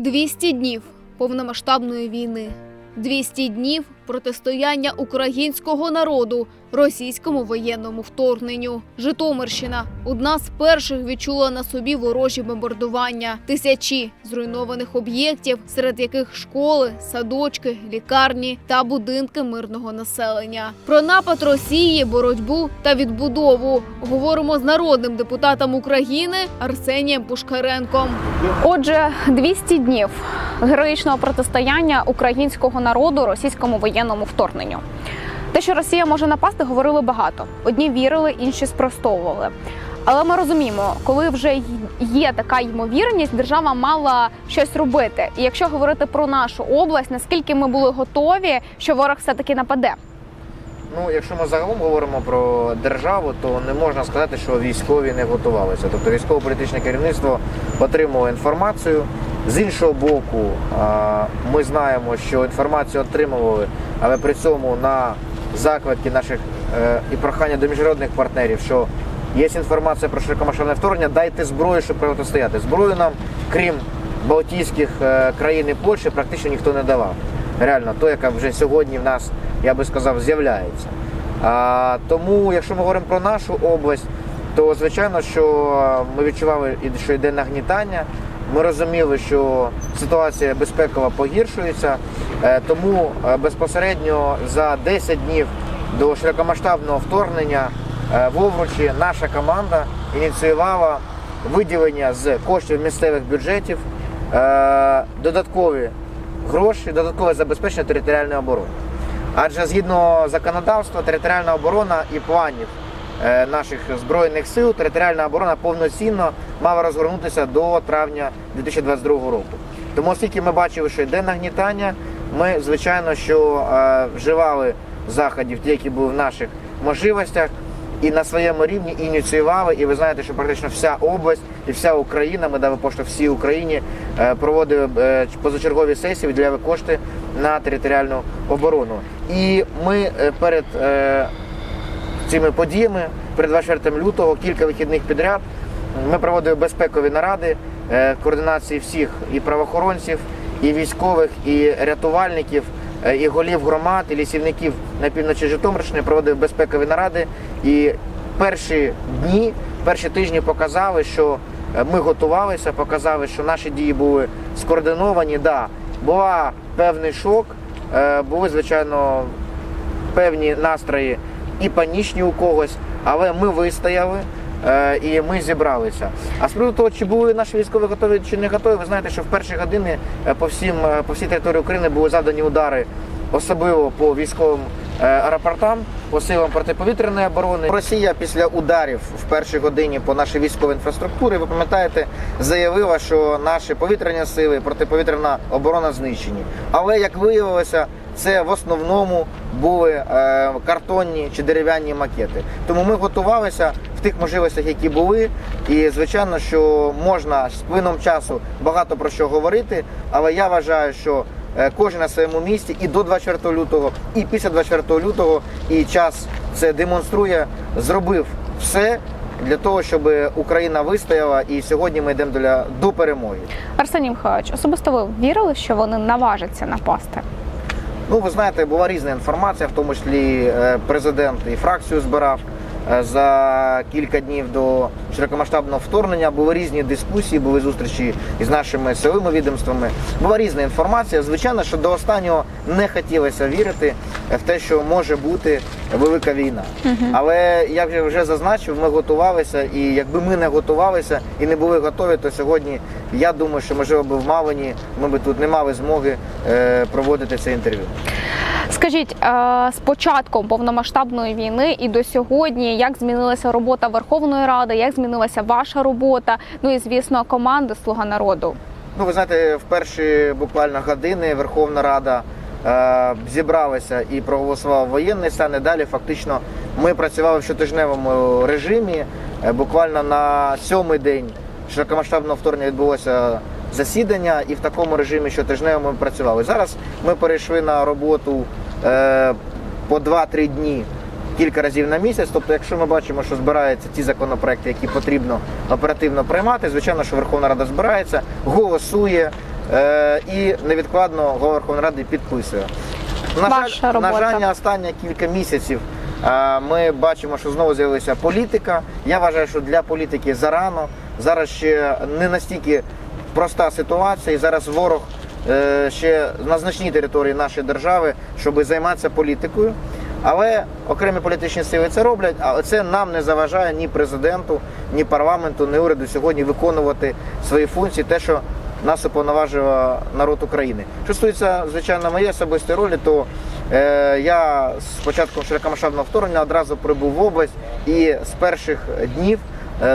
200 днів повномасштабної війни. 200 днів протистояння українського народу російському воєнному вторгненню. Житомирщина одна з перших відчула на собі ворожі бомбардування. Тисячі зруйнованих об'єктів, серед яких школи, садочки, лікарні та будинки мирного населення. Про напад Росії, боротьбу та відбудову говоримо з народним депутатом України Арсенієм Пушкаренком. Отже, 200 днів героїчного протистояння українського народу російському воєнному вторгненню. Те, що Росія може напасти, говорили багато. Одні вірили, інші спростовували. Але ми розуміємо, коли вже є така ймовірність, держава мала щось робити. І якщо говорити про нашу область, наскільки ми були готові, що ворог все таки нападе? Ну, якщо ми загалом говоримо про державу, то не можна сказати, що військові не готувалися. Тобто військово-політичне керівництво отримувало інформацію. З іншого боку, ми знаємо, що інформацію отримували, але при цьому на заклики наших е, і прохання до міжнародних партнерів, що є інформація про широкомасштабне вторгнення, дайте зброю, щоб протистояти. Зброю нам, крім Балтійських е, країн і Польщі, практично ніхто не давав. Реально, то, яка вже сьогодні в нас, я би сказав, з'являється. Тому, якщо ми говоримо про нашу область, то звичайно, що ми відчували, що йде нагнітання. Ми розуміли, що ситуація безпекова погіршується, Е, тому е, безпосередньо за 10 днів до широкомасштабного вторгнення е, в Овручі наша команда ініціювала виділення з коштів місцевих бюджетів додаткові гроші, додаткове забезпечення територіальної оборони. Адже згідно законодавства, територіальна оборона і планів наших збройних сил, територіальна оборона повноцінно мала розгорнутися до травня 2022 року. Тому, оскільки ми бачили, що йде нагнітання, ми звичайно що е, вживали заходів, ті, які були в наших можливостях, і на своєму рівні ініціювали. І ви знаєте, що практично вся область і вся Україна, ми дали поштовх всій Україні, е, проводили е, позачергові сесії, виділяли кошти на територіальну оборону. І ми е, перед е, цими подіями, перед 24 лютого, кілька вихідних підряд, ми проводили безпекові наради е, координації всіх і правоохоронців, і військових, і рятувальників, е, і голів громад, і лісівників на півночі Житомирщини проводили безпекові наради. І перші дні, перші тижні показали, що е, ми готувалися, показали, що наші дії були скоординовані. Да, була певний шок, були звичайно певні настрої і панічні у когось, але ми вистояли. е, І ми зібралися. А з приводу того, чи були наші військові готові чи не готові, ви знаєте, що в перші години е, по всім е, по всій території України були задані удари, особливо по військовим аеропортам, по силам протиповітряної оборони. Росія після ударів в першій годині по нашій військовій інфраструктурі, ви пам'ятаєте, заявила, що наші повітряні сили, протиповітряна оборона знищені. Але як виявилося, це в основному були е, картонні чи дерев'яні макети. Тому ми готувалися в тих можливостях, які були. І звичайно, що можна з плином часу багато про що говорити, але я вважаю, що е, кожен на своєму місці і до 24 лютого, і після 24 лютого, і час це демонструє, зробив все для того, щоб Україна вистояла. І сьогодні ми йдемо до перемоги. Арсеній Михайлович, особисто ви вірили, що вони наважаться напасти? Ну, ви знаєте, була різна інформація, в тому числі е, президент і фракцію збирав за кілька днів до широкомасштабного вторгнення. Були різні дискусії, були зустрічі із нашими силовими відомствами. Була різна інформація. Звичайно, що до останнього не хотілося вірити в те, що може бути велика війна. Але як я вже зазначив, ми готувалися, і якби ми не готувалися і не були готові, то сьогодні я думаю, що можливо би в Мавині ми би тут не мали змоги е, проводити це інтерв'ю. Скажіть, е, з початком повномасштабної війни і до сьогодні, як змінилася робота Верховної Ради, як змінилася ваша робота? Ну і звісно, команди Слуга народу. Ну, ви знаєте, в перші буквально години Верховна Рада е, зібралася і проголосувала воєнний стан. І далі фактично ми працювали в щотижневому режимі. Е, буквально на сьомий день широкомасштабного вторгнення відбулося засідання, і в такому режимі щотижнево ми працювали. Зараз ми перейшли на роботу е, по 2-3 дні кілька разів на місяць. Тобто, якщо ми бачимо, що збираються ті законопроекти, які потрібно оперативно приймати, звичайно, що Верховна Рада збирається, голосує. е, і невідкладно голова Верховної Ради підписує. На Ваша жаль, робота. на жаль, останні кілька місяців е, ми бачимо, що знову з'явилася політика. Я вважаю, що для політики зарано. Зараз ще не настільки проста ситуація, і зараз ворог е, ще на значній території нашої держави, щоб займатися політикою. Але окремі політичні сили це роблять, але це нам не заважає ні президенту, ні парламенту, ні уряду сьогодні виконувати свої функції, те, що нас уповноважив народ України. Що стосується, звичайно, моєї особистої ролі, то е, я з початком широкомасштабного вторгнення одразу прибув в область і з перших днів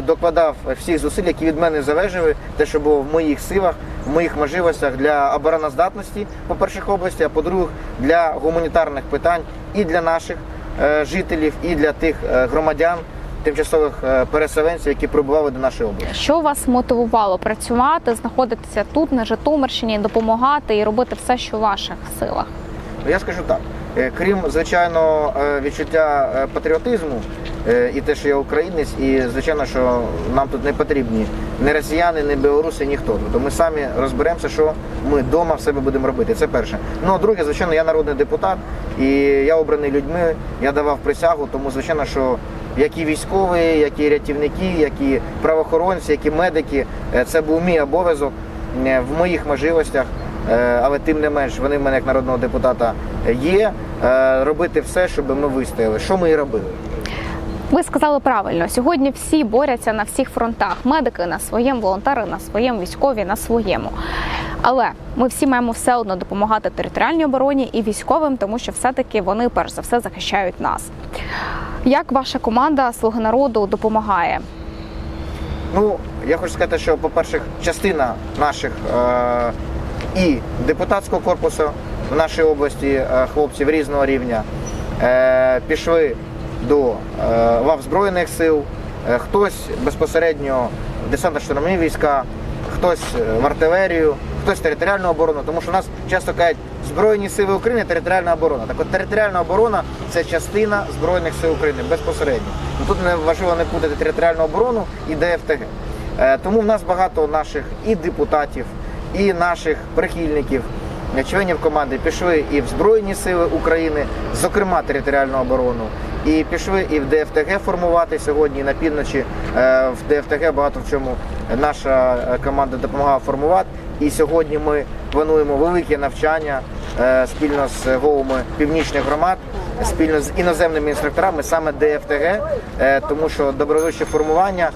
докладав всіх зусиль, які від мене залежали, те, що було в моїх силах, в моїх можливостях для обороноздатності, по перших області, а по-друге, для гуманітарних питань і для наших е, жителів, і для тих е, громадян, тимчасових е, переселенців, які прибували до нашої області. Що вас мотивувало працювати, знаходитися тут на Житомирщині, допомагати і робити все, що в ваших силах? Ну, Я скажу так. Е, Крім звичайно е, відчуття е, патріотизму і те, що я українець, і звичайно, що нам тут не потрібні ні росіяни, ні білоруси, ніхто. Тобто ми самі розберемося, що ми вдома в себе будемо робити. Це перше. Ну а друге, звичайно, я народний депутат і я обраний людьми. Я давав присягу, тому звичайно, що як і військові, як і рятівники, як і правоохоронці, як і медики, це був мій обов'язок в моїх можливостях. Але тим не менш вони в мене як народного депутата є. Е, Робити все, щоб ми вистояли. Що ми і робили. Ви сказали правильно. Сьогодні всі борються на всіх фронтах. Медики на своєму, волонтери на своєму, військові на своєму. Але ми всі маємо все одно допомагати територіальній обороні і військовим, тому що все-таки вони перш за все захищають нас. Як ваша команда Слуги народу допомагає? Ну, я хочу сказати, що, по-перше, частина наших е- і депутатського корпусу в нашій області е, хлопців різного рівня е- пішли до е- лав Збройних сил, хтось безпосередньо в десантно-штурмові війська, хтось в артилерію, хтось в територіальну оборону, тому що нас часто кажуть Збройні сили України, територіальна оборона. Так от територіальна оборона це частина Збройних сил України безпосередньо. Ну, Тут не важливо не путати територіальну оборону і ДФТГ. Тому в нас багато наших і депутатів, і наших прихильників, членів команди пішли і в Збройні Сили України, зокрема територіальну оборону, і пішли і в ДФТГ формувати сьогодні на півночі. е, В ДФТГ багато в чому наша е, команда допомагала формувати. І сьогодні ми плануємо велике навчання е, спільно з головами північних громад, спільно з іноземними інструкторами, саме ДФТГ, тому що добровольче формування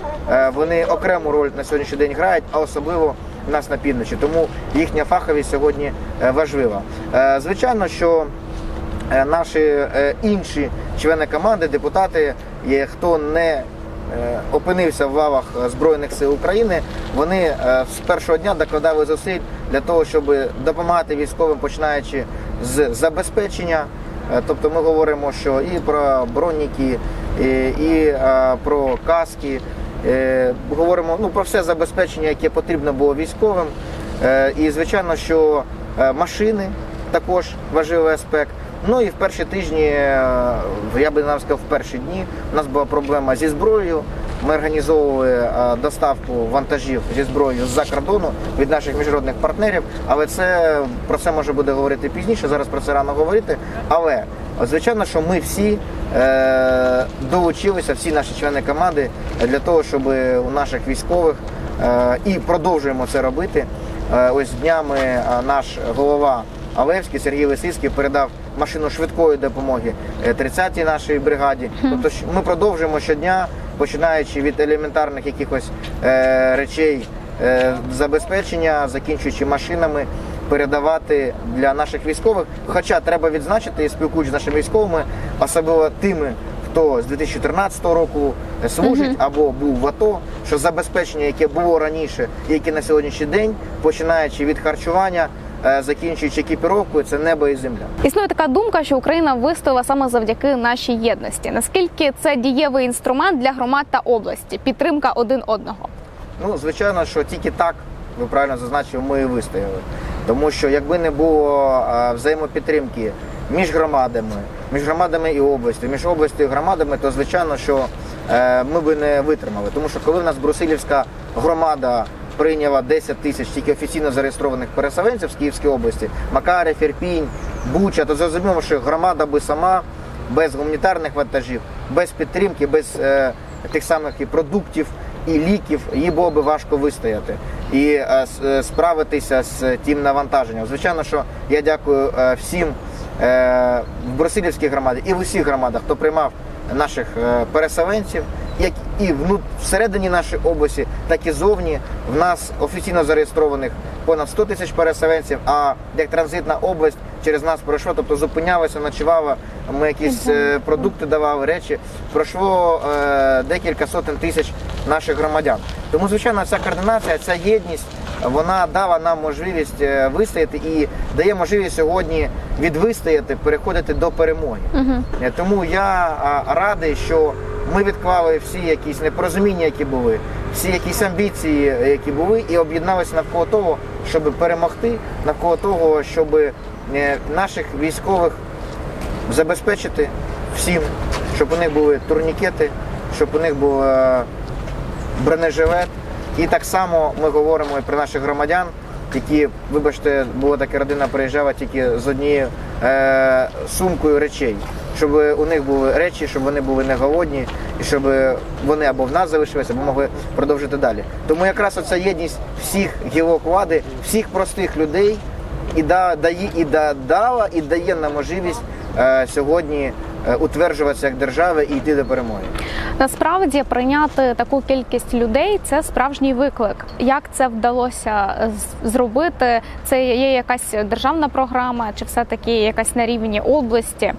вони окрему роль на сьогоднішній день грають, а особливо нас на півночі. Тому їхня фаховість сьогодні е, важлива. Е, Звичайно, що е, наші інші члени команди, депутати, хто не опинився в лавах Збройних сил України, вони з першого дня докладали зусиль для того, щоб допомагати військовим, починаючи з забезпечення. Тобто ми говоримо, що і про броніки, і, про каски, говоримо ну, про все забезпечення, яке потрібно було військовим. Е, І звичайно, що е, машини також важливий аспект. Ну і в перші тижні, е, я би навіть сказав, в перші дні у нас була проблема зі зброєю. Ми організовували е, доставку вантажів зі зброєю з-за кордону від наших міжнародних партнерів. Але це про це може буде говорити пізніше. Зараз про це рано говорити. Але звичайно, що ми всі е, долучилися, всі наші члени команди для того, щоб у наших військових е, і продовжуємо це робити. Е, ось днями е, наш голова Алевський Сергій Лисицький передав машину швидкої допомоги е, 30-й нашій бригаді. Тобто ми продовжуємо щодня, починаючи від елементарних якихось е, речей е, забезпечення, закінчуючи машинами, передавати для наших військових. Хоча треба відзначити і спілкуючись з нашими військовими, особливо тими. Хто з 2014 року служить або був в АТО, що забезпечення, яке було раніше, яке на сьогоднішній день, починаючи від харчування, е, закінчуючи екіпіровкою, це небо і земля. Існує така думка, що Україна вистояла саме завдяки нашій єдності. Наскільки це дієвий інструмент для громад та області? Підтримка один одного. Ну, звичайно, що тільки так, ви правильно зазначили, ми і вистояли. Тому що якби не було е, взаємопідтримки між громадами, між громадами і областю, між областю і громадами, то звичайно, що е, ми би не витримали. Тому що коли в нас Брусилівська громада прийняла 10 тисяч тільки офіційно зареєстрованих переселенців з Київської області, Макарів, Ірпінь, Буча, то зрозуміло, що громада би сама без гуманітарних вантажів, без підтримки, без е, тих самих і продуктів і ліків, їй було би важко вистояти і е, е, справитися з тим навантаженням. Звичайно, що я дякую е, всім е, в Брусилівській громаді і в усіх громадах, хто приймав наших е, переселенців, як і вну- всередині нашої області, так і зовні. В нас офіційно зареєстрованих понад 100 тисяч переселенців, а як транзитна область через нас пройшла, тобто зупинялася, ночувала, ми якісь е, продукти давали, речі. Пройшло е, декілька сотень тисяч наших громадян. Тому, звичайно, ця координація, ця єдність, вона дала нам можливість е, вистояти і дає можливість сьогодні від вистояти переходити до перемоги. Угу. Тому я радий, що ми відклали всі якісь непорозуміння, які були, всі якісь амбіції, е, які були, і об'єдналися навколо того, щоб перемогти, навколо того, щоб наших військових забезпечити всім, щоб у них були турнікети, щоб у них був бронежилет. І так само ми говоримо і про наших громадян, які, вибачте, була така родина, приїжджала тільки з однією е, сумкою речей, щоб у них були речі, щоб вони були не голодні, і щоб вони або в нас залишилися, або могли продовжити далі. Тому якраз оця єдність всіх гілок влади, всіх простих людей і да, дає і да, дала, і дає нам можливість е, сьогодні утверджуватися як держава і йти до перемоги. Насправді прийняти таку кількість людей це справжній виклик. Як це вдалося е, зробити? Це є якась державна програма, чи все таки якась на рівні області?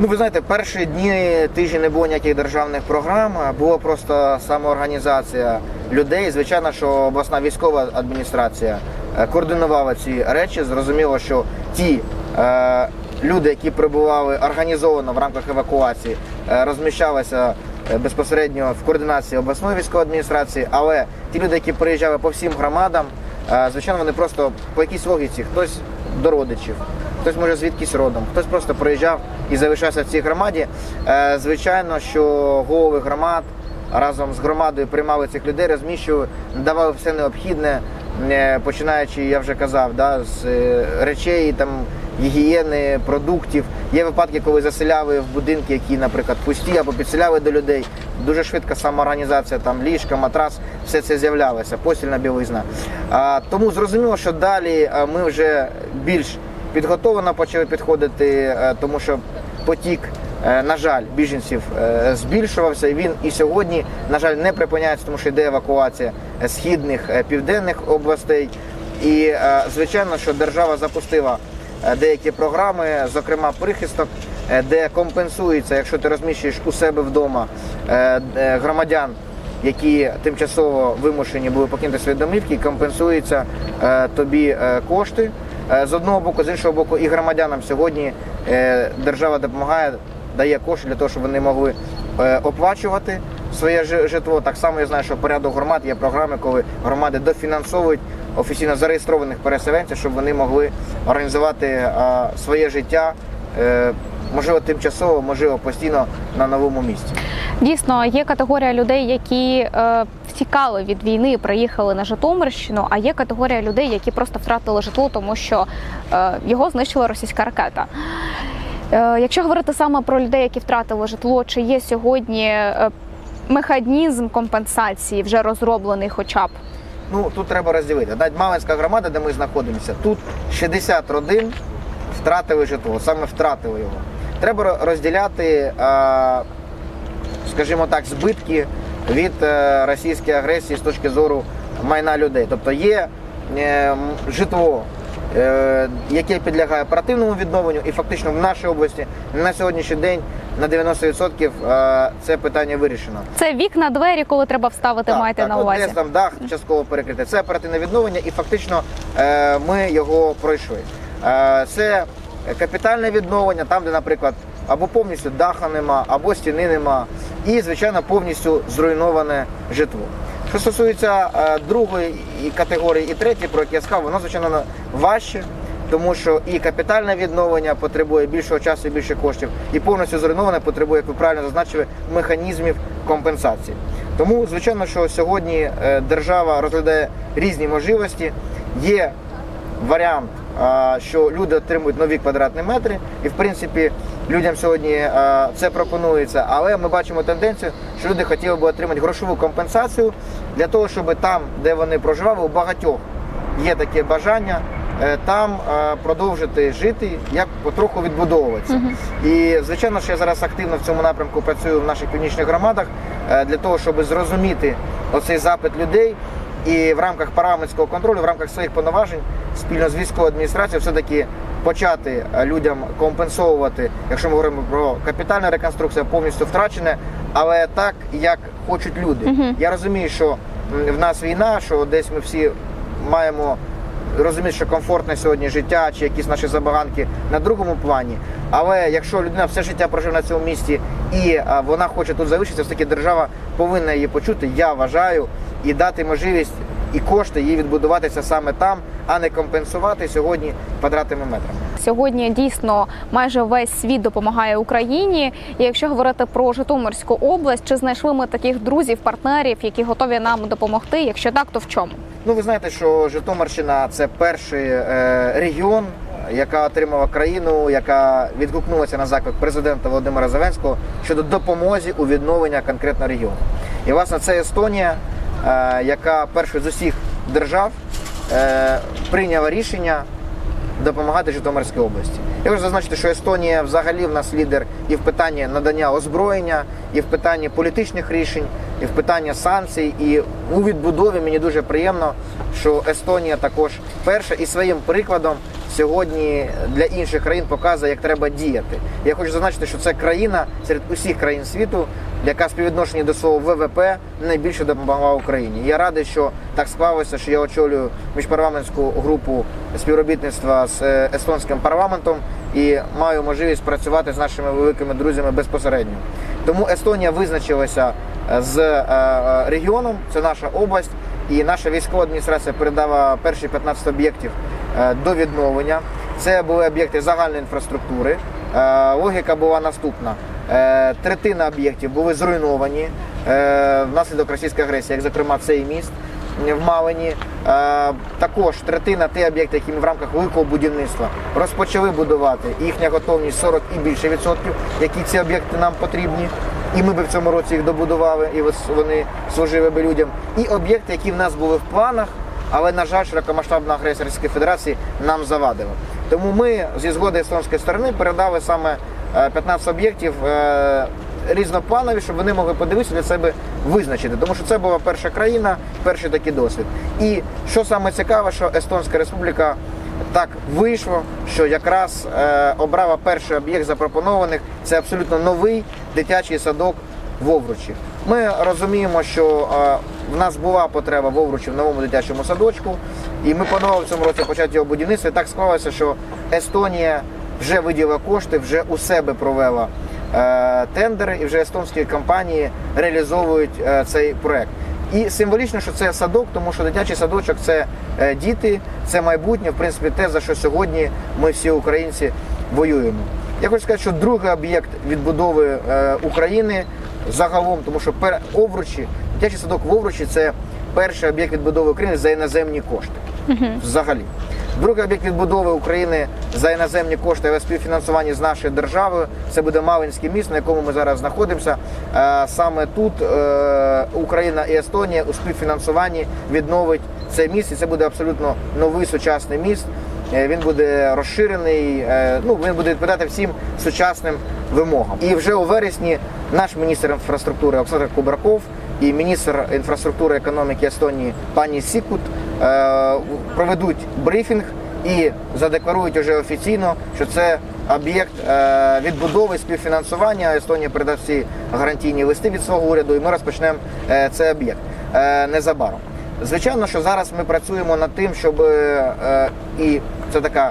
Ну, ви знаєте, перші дні тижні не було ніяких державних програм, була просто самоорганізація людей. Звичайно, що обласна військова адміністрація е, координувала ці речі. Зрозуміло, що ті е, люди, які прибували організовано в рамках евакуації, е, розміщалися е, безпосередньо в координації обласної військової адміністрації, але ті люди, які приїжджали по всім громадам, е, звичайно, вони просто по якійсь логіці, хтось до родичів, хтось може звідкись родом, хтось просто приїжджав і залишався в цій громаді. Звичайно, що голови громад разом з громадою приймали цих людей, розміщували, надавали все необхідне, починаючи, я вже казав, да, з речей там. Гігієни, продуктів. Є випадки, коли заселяли в будинки, які, наприклад, пусті або підселяли до людей. Дуже швидка самоорганізація, там ліжка, матрас, все це з'являлося, постільна білизна. А, тому зрозуміло, що далі ми вже більш підготовлено почали підходити, тому що потік, е, на жаль, біженців е, збільшувався. Він і сьогодні, на жаль, не припиняється, тому що йде евакуація е, східних південних областей. І звичайно, що держава запустила деякі програми, зокрема прихисток, е, де компенсується, якщо ти розміщуєш у себе вдома е, е, громадян які тимчасово вимушені були покинути свої домівки, компенсуються е, тобі е, кошти е, з одного боку, з іншого боку, і громадянам сьогодні е, держава допомагає, дає кошти для того, щоб вони могли е, оплачувати своє житло. Так само я знаю, що порядок громад є програми, коли громади дофінансовують офіційно зареєстрованих переселенців, щоб вони могли організувати е, своє життя. е, Можливо, тимчасово, можливо, постійно на новому місці. Дійсно, є категорія людей, які е, втікали від війни, приїхали на Житомирщину. А є категорія людей, які просто втратили житло, тому що е, його знищила російська ракета. Е, якщо говорити саме про людей, які втратили житло, чи є сьогодні е, механізм компенсації вже розроблений, хоча б Ну тут треба розділити. Малинська громада, де ми знаходимося, тут 60 родин втратили житло, саме втратили його. Треба розділяти, скажімо так, збитки від е, російської агресії з точки зору майна людей. Тобто є е, житло, е, яке підлягає оперативному відновленню, і фактично в нашій області на сьогоднішній день на 90% е, це питання вирішено. це вікна, двері, коли треба вставити, маєте на увазі. десь там дах частково перекрите. Це оперативне відновлення, і фактично е, ми його пройшли. Е, це капітальне відновлення, там, де, наприклад, або повністю даха нема, або стіни нема, і, звичайно, повністю зруйноване житло. Що стосується другої категорії і третьої, про які я сказав, воно звичайно важче, тому що і капітальне відновлення потребує більшого часу і більше коштів, і повністю зруйноване потребує, як ви правильно зазначили, механізмів компенсації. Тому, звичайно, що сьогодні е, держава розглядає різні можливості. Є варіант, що люди отримують нові квадратні метри, і в принципі людям сьогодні це пропонується. Але ми бачимо тенденцію, що люди хотіли би отримати грошову компенсацію для того, щоб там, де вони проживали, у багатьох є таке бажання. Е, Там е, продовжити жити, як потроху відбудовуватися. І звичайно, що я зараз активно в цьому напрямку працюю в наших північних громадах е, для того, щоб зрозуміти оцей запит людей і в рамках парламентського контролю, в рамках своїх повноважень спільно з військовою адміністрацією все-таки почати е, людям компенсовувати, якщо ми говоримо про капітальну реконструкцію, повністю втрачене, але так, як хочуть люди. Я розумію, що в нас війна, що десь ми всі маємо розуміти, що комфортне сьогодні життя чи якісь наші забаганки на другому плані. Але якщо людина все життя прожив на цьому місці і вона хоче тут залишитися, все таки держава повинна її почути, я вважаю, і дати можливість і кошти їй відбудуватися саме там, а не компенсувати сьогодні квадратними метрами. Сьогодні дійсно майже весь світ допомагає Україні. І якщо говорити про Житомирську область, чи знайшли ми таких друзів, партнерів, які готові нам допомогти? Якщо так, то в чому? Ну, ви знаєте, що Житомирщина це перший е, регіон, яка отримала країну, яка відгукнулася на заклик президента Володимира Зеленського щодо допомоги у відновленні конкретно регіону. І власне це Естонія, е, яка першою з усіх держав е, прийняла рішення допомагати Житомирській області. Я хочу зазначити, що Естонія взагалі в нас лідер і в питанні надання озброєння, і в питанні політичних рішень, і в питанні санкцій. І у відбудові мені дуже приємно, що Естонія також перша і своїм прикладом сьогодні для інших країн показує, як треба діяти. Я хочу зазначити, що це країна серед усіх країн світу, яка співвідношенні до свого ВВП найбільше допомогла Україні. Я радий, що так склалося, що я очолюю міжпарламентську групу співробітництва з е, естонським парламентом і маю можливість працювати з нашими великими друзями безпосередньо. Тому Естонія визначилася е, з е, е, регіоном, це наша область, і наша військова адміністрація передала перші 15 об'єктів до відновлення. Це були об'єкти загальної інфраструктури. Логіка була наступна: третина об'єктів були зруйновані внаслідок російської агресії, як зокрема цей міст в Малині. Е, Також третина тих об'єктів, які ми в рамках великого будівництва розпочали будувати. Їхня готовність 40 і більше відсотків, які ці об'єкти нам потрібні. І ми би в цьому році їх добудували, і вони служили би людям. І об'єкти, які в нас були в планах, але, на жаль, широкомасштабна агресія Російської Федерації нам завадила. Тому ми зі згоди естонської сторони передали саме е, 15 об'єктів е, різнопланові, щоб вони могли подивитися для себе визначити. Тому що це була перша країна, перший такий досвід. І що саме цікаве, що Естонська Республіка так вийшло, що якраз е, обрала перший об'єкт запропонованих. Це абсолютно новий дитячий садок в Овручі. Ми розуміємо, що е, в нас була потреба в Овручі в новому дитячому садочку, і ми планували в цьому році почати його будівництво. І так склалося, що Естонія вже виділила кошти, вже у себе провела тендери, і вже естонські компанії реалізовують е, цей проект. І символічно, що це садок, тому що дитячий садочок це е, діти, це майбутнє, в принципі, те, за що сьогодні ми всі українці воюємо. Я хочу сказати, що другий об'єкт відбудови е, України загалом, тому що Овручі, дитячий садок в Овручі це перший об'єкт відбудови України за іноземні кошти. Взагалі. Другий об'єкт відбудови України за іноземні кошти але співфінансування з нашою державою. Це буде Малинський міст, на якому ми зараз знаходимося. Е, Саме тут е, Україна і Естонія у співфінансуванні відновить цей міст, і це буде абсолютно новий сучасний міст. Е, Він буде розширений, ну він буде відповідати всім сучасним вимогам. І вже у вересні наш міністр інфраструктури Олександр Кубраков і міністр інфраструктури економіки Естонії пані Сікут проведуть брифінг і задекларують уже офіційно, що це об'єкт е, відбудови співфінансування. Естонія передасть всі гарантійні листи від свого уряду, і ми розпочнемо е, цей об'єкт е, незабаром. Звичайно, що зараз ми працюємо над тим, щоб е, і це така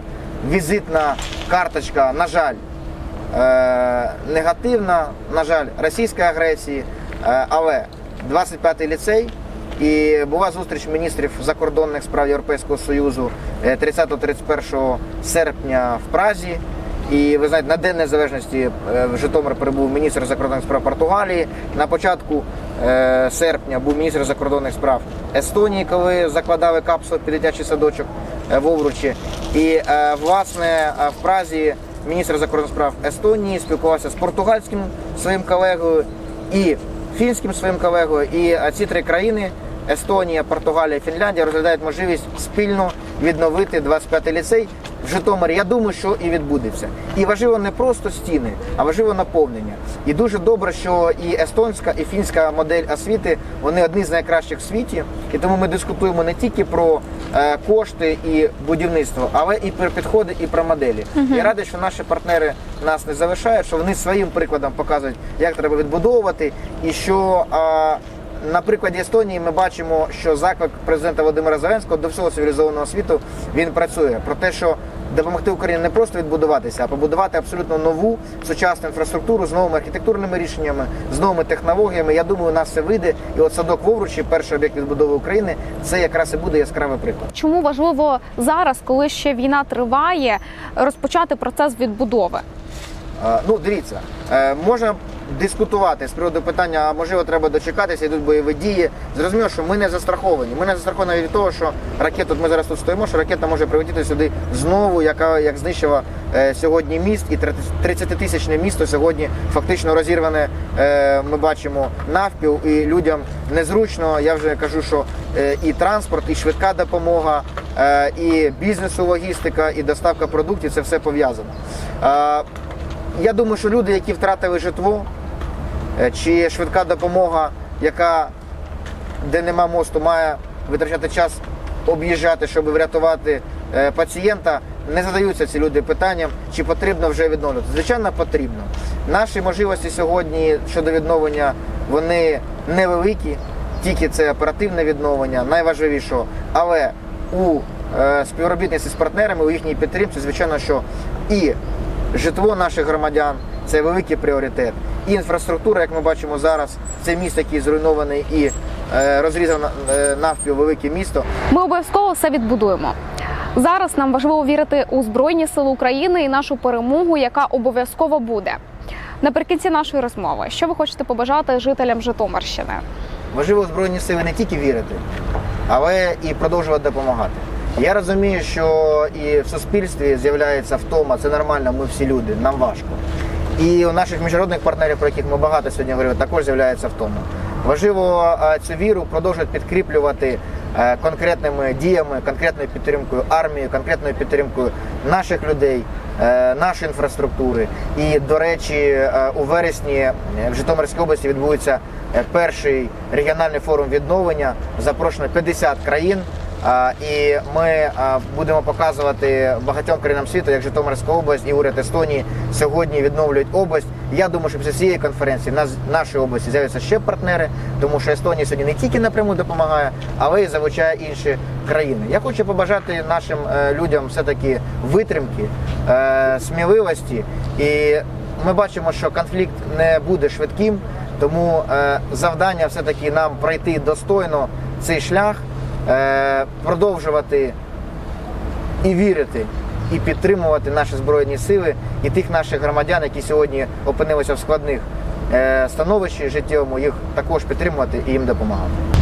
візитна карточка, на жаль, е, негативна, на жаль, російської агресії, е, але 25-й ліцей. І була зустріч міністрів закордонних справ Європейського Союзу е, 30-31 серпня в Празі. І ви знаєте, на День Незалежності е, в Житомир прибув міністр закордонних справ Португалії. На початку е, серпня був міністр закордонних справ Естонії, коли закладали капсулу під дитячий садочок е, в Овручі. І е, власне е, в Празі міністр закордонних справ Естонії спілкувався з португальським своїм колегою і фінським своїм колегою. І е, ці три країни Естонія, Португалія, Фінляндія розглядають можливість спільно відновити 25-й ліцей в Житомирі. Я думаю, що і відбудеться. І важливо не просто стіни, а важливо наповнення. І дуже добре, що і естонська, і фінська модель освіти вони одні з найкращих в світі. І тому ми дискутуємо не тільки про е, кошти і будівництво, але і про підходи, і про моделі. Я радий, що наші партнери нас не залишають, що вони своїм прикладом показують, як треба відбудовувати, і що. На прикладі Естонії ми бачимо, що заклик президента Володимира Зеленського до всього цивілізованого світу він працює про те, що допомогти Україні не просто відбудуватися, а побудувати абсолютно нову сучасну інфраструктуру з новими архітектурними рішеннями, з новими технологіями. Я думаю, у нас все вийде. І от садок в Овручі, перший об'єкт відбудови України, це якраз і буде яскравий приклад. Чому важливо зараз, коли ще війна триває, розпочати процес відбудови? Е, Ну, дивіться, е, можна дискутувати з приводу питання, а можливо, треба дочекатися, йдуть бойові дії. Зрозуміло, що ми не застраховані. Ми не застраховані від того, що ракета, от ми зараз тут стоїмо, що ракета може прилетіти сюди знову, яка як знищила е, сьогодні міст, і 30-тисячне місто сьогодні фактично розірване. е, Ми бачимо навпіл, і людям незручно. Я вже кажу, що е, і транспорт, і швидка допомога, е, і бізнесу, логістика, і доставка продуктів це все пов'язано. Е, я думаю, що люди, які втратили житло, чи швидка допомога, яка де нема мосту, має витрачати час об'їжджати, щоб врятувати е, пацієнта, не задаються ці люди питанням, чи потрібно вже відновлювати. Звичайно, потрібно. Наші можливості сьогодні щодо відновлення вони невеликі, тільки це оперативне відновлення, найважливіше. Але у е, співробітниці з партнерами, у їхній підтримці, звичайно, що і житло наших громадян це великий пріоритет. І інфраструктура, як ми бачимо зараз, це місто, який зруйнований і е, розрізано е, навпіл велике місто. Ми обов'язково все відбудуємо. Зараз нам важливо вірити у Збройні Сили України і нашу перемогу, яка обов'язково буде. Наприкінці нашої розмови, що ви хочете побажати жителям Житомирщини? Важливо в Збройні сили не тільки вірити, але і продовжувати допомагати. Я розумію, що і в суспільстві з'являється втома, це нормально, ми всі люди, нам важко. І у наших міжнародних партнерів, про яких ми багато сьогодні говорили, також з'являється втома. Важливо е, цю віру продовжувати підкріплювати е, конкретними діями, конкретною підтримкою армії, конкретною підтримкою наших людей, е, нашої інфраструктури. І, до речі, е, у вересні в Житомирській області відбудеться перший регіональний форум відновлення. Запрошено 50 країн. І ми будемо показувати багатьом країнам світу, як Житомирська область і уряд Естонії сьогодні відновлюють область. Я думаю, що після цієї конференції в нашій області з'являться ще партнери, тому що Естонія сьогодні не тільки напряму допомагає, але й залучає інші країни. Я хочу побажати нашим е, людям все-таки витримки, е, сміливості. І ми бачимо, що конфлікт не буде швидким, тому е, завдання все-таки нам пройти достойно цей шлях продовжувати і вірити, і підтримувати наші збройні сили і тих наших громадян, які сьогодні опинилися в складних е, становищі життєвому, їх також підтримувати і їм допомагати.